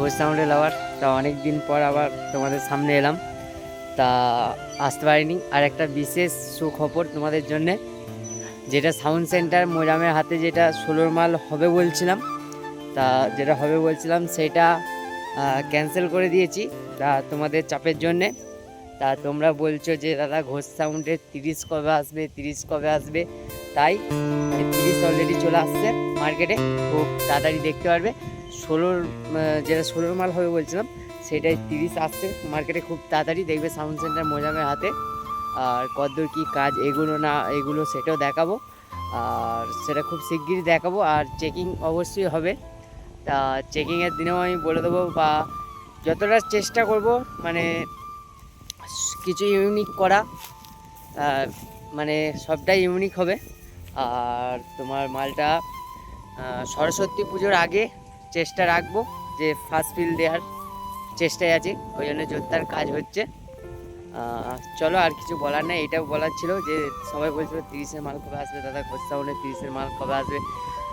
ঘোষ সাউন্ডের লাভার তা অনেক দিন পর আবার তোমাদের সামনে এলাম। তা আসতে পারিনি। আর একটা বিশেষ সুখবর তোমাদের জন্যে, যেটা সাউন্ড সেন্টার মোজামের হাতে যেটা ষোলোর মাল হবে বলছিলাম, তা যেটা হবে বলছিলাম সেটা ক্যান্সেল করে দিয়েছি। তা তোমাদের চাপের জন্যে, তা তোমরা বলছো যে, দাদা, ঘোষ সাউন্ডের তিরিশ কবে আসবে? তিরিশ কবে আসবে? তাই তিরিশ অলরেডি চলে আসছে মার্কেটে খুব তাড়াতাড়ি দেখতে পারবে। ষোলোর যেটা ষোলোর মাল হবে বলছিলাম, সেটাই তিরিশ আসছে। মার্কেটে খুব তাড়াতাড়ি দেখবে সাউন্ড সেন্টার মোজামের হাতে। আর কতদূর কী কাজ এগুলো না, এগুলো সেটাও দেখাবো। আর সেটা খুব শিগগিরই দেখাবো। আর চেকিং অবশ্যই হবে। তা চেকিংয়ের দিনেও আমি বলে দেবো বা যতটা চেষ্টা করব মানে কিছু ইউনিক করা মানে সবটাই ইউনিক হবে। আর তোমার মালটা সরস্বতী পুজোর আগে চেষ্টা রাখব যে ফার্স্ট ফিল দেওয়ার চেষ্টায় আছি, ওই জন্য জোরদার কাজ হচ্ছে। চলো আর কিছু বলার নেই, এটাও বলার ছিল যে সবাই বলছিল তিরিশের মাল কবে আসবে, দাদা খোঁজ সাউন্ডে তিরিশের মাল কবে আসবে।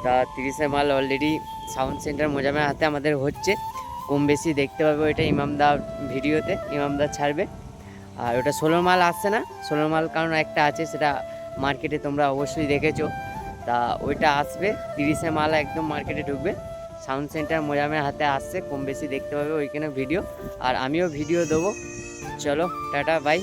তা তিরিশের মাল অলরেডি সাউন্ড সেন্টার মোজামের হাতে আমাদের হচ্ছে, কম বেশি দেখতে পাবে ওইটা ইমামদা ভিডিওতে, ইমামদা ছাড়বে। আর ওটা ষোলো মাল আসছে না, ষোলো মাল কারণ একটা আছে, সেটা মার্কেটে তোমরা অবশ্যই দেখেছ। তা ওইটা আসবে, তিরিশে মাল একদম মার্কেটে ঢুকবে। সাউন্ড সেন্টার মোজামের হাতে আসছে, কম বেশি দেখতে পাবে ওইখানে ভিডিও আর আমিও ভিডিও দেবো। চলো, টাটা বাই